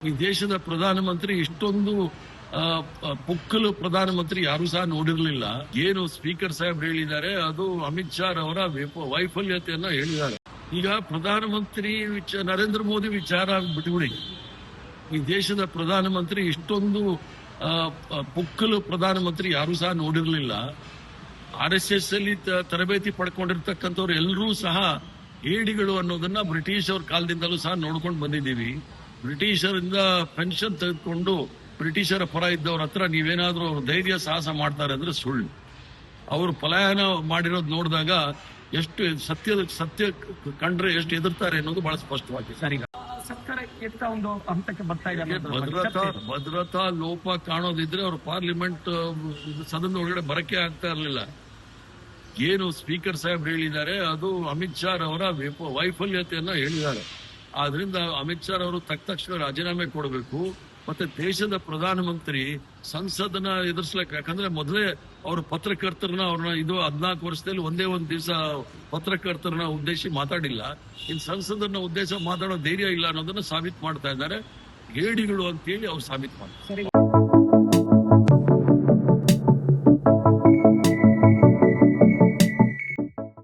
ಈ ದೇಶದ ಪ್ರಧಾನಮಂತ್ರಿ ಇಷ್ಟೊಂದು ಪುಕ್ಕಲು ಪ್ರಧಾನಮಂತ್ರಿ ಯಾರು ಸಹ ನೋಡಿರಲಿಲ್ಲ. ಏನು ಸ್ಪೀಕರ್ ಸಾಹೇಬ್ ಹೇಳಿದ್ದಾರೆ, ಅದು ಅಮಿತ್ ಶಾ ಅವರ ವಿಫ- ವೈಫಲ್ಯತೆಯನ್ನ ಹೇಳಿದ್ದಾರೆ. ಈಗ ಪ್ರಧಾನಮಂತ್ರಿ ವಿಚ, ನರೇಂದ್ರ ಮೋದಿ ವಿಚಾರ ಬಿಟ್ಬಿಡಿ ಈ ದೇಶದ ಪ್ರಧಾನಮಂತ್ರಿ ಇಷ್ಟೊಂದು ಪುಕ್ಕಲು ಪ್ರಧಾನಮಂತ್ರಿ ಯಾರು ಸಹ ನೋಡಿರಲಿಲ್ಲ. ಆರ್ ಎಸ್ ಎಸ್ ಅಲ್ಲಿ ತರಬೇತಿ ಪಡ್ಕೊಂಡಿರ್ತಕ್ಕಂಥವ್ರು ಎಲ್ಲರೂ ಸಹ, ಏಡಿಗಳು ಅನ್ನೋದನ್ನ ಬ್ರಿಟಿಷ್ ಅವ್ರ ಕಾಲದಿಂದಲೂ ಸಹ ನೋಡ್ಕೊಂಡು ಬಂದಿದ್ದೀವಿ. ಬ್ರಿಟಿಷರಿಂದ ಪೆನ್ಷನ್ ತೆಗೆದುಕೊಂಡು ಬ್ರಿಟಿಷರ ಪರ ಇದ್ದವ್ರ ಹತ್ರ ನೀವೇನಾದ್ರೂ ಅವ್ರ ಧೈರ್ಯ ಸಾಹಸ ಮಾಡ್ತಾರೆ ಅಂದ್ರೆ ಸುಳ್ಳು. ಅವರು ಪಲಾಯನ ಮಾಡಿರೋದು ನೋಡಿದಾಗ ಎಷ್ಟು ಸತ್ಯದ ಸತ್ಯ ಕಂಡ್ರೆ ಎಷ್ಟು ಎದುರ್ತಾರೆ ಅನ್ನೋದು ಬಹಳ ಸ್ಪಷ್ಟವಾಗಿ ಭದ್ರತಾ ಭದ್ರತಾ ಲೋಪ ಕಾಣೋದಿದ್ರೆ ಅವ್ರು ಪಾರ್ಲಿಮೆಂಟ್ ಸದನದ ಒಳಗಡೆ ಬರಕ್ಕೆ ಆಗ್ತಾ ಇರಲಿಲ್ಲ. ಏನು ಸ್ಪೀಕರ್ ಸಾಹೇಬ್ ಹೇಳಿದ್ದಾರೆ ಅದು ಅಮಿತ್ ಶಾ ಅವರ ವಿಫ- ವೈಫಲ್ಯತೆಯನ್ನ ಹೇಳಿದ್ದಾರೆ. ಆದ್ರಿಂದ ಅಮಿತ್ ಶಾ ಅವರು ತಕ್ಷಣ ರಾಜೀನಾಮೆ ಕೊಡಬೇಕು. ಮತ್ತೆ ದೇಶದ ಪ್ರಧಾನಮಂತ್ರಿ ಸಂಸದನ ಎದುರಿಸ್ಲಿಕ್ಕೆ ಯಾಕಂದ್ರೆ ಮೊದಲೇ ಅವರು ಪತ್ರಕರ್ತರನ್ನ ಅವ್ರನ್ನ ಇದು ಹದಿನಾಲ್ಕು ವರ್ಷದಲ್ಲಿ ಒಂದೇ ಒಂದು ದಿವಸ ಪತ್ರಕರ್ತರನ್ನ ಉದ್ದೇಶಿ ಮಾತಾಡಿಲ್ಲ. ಇನ್ ಸಂಸದನ್ನ ಉದ್ದೇಶ ಮಾತಾಡೋ ಧೈರ್ಯ ಇಲ್ಲ ಅನ್ನೋದನ್ನ ಸಾಬೀತು ಮಾಡ್ತಾ ಇದ್ದಾರೆ. ಅಂತ ಅಂತೇಳಿ ಅವ್ರು ಸಾಬೀತು ಮಾಡ್ತಾರೆ.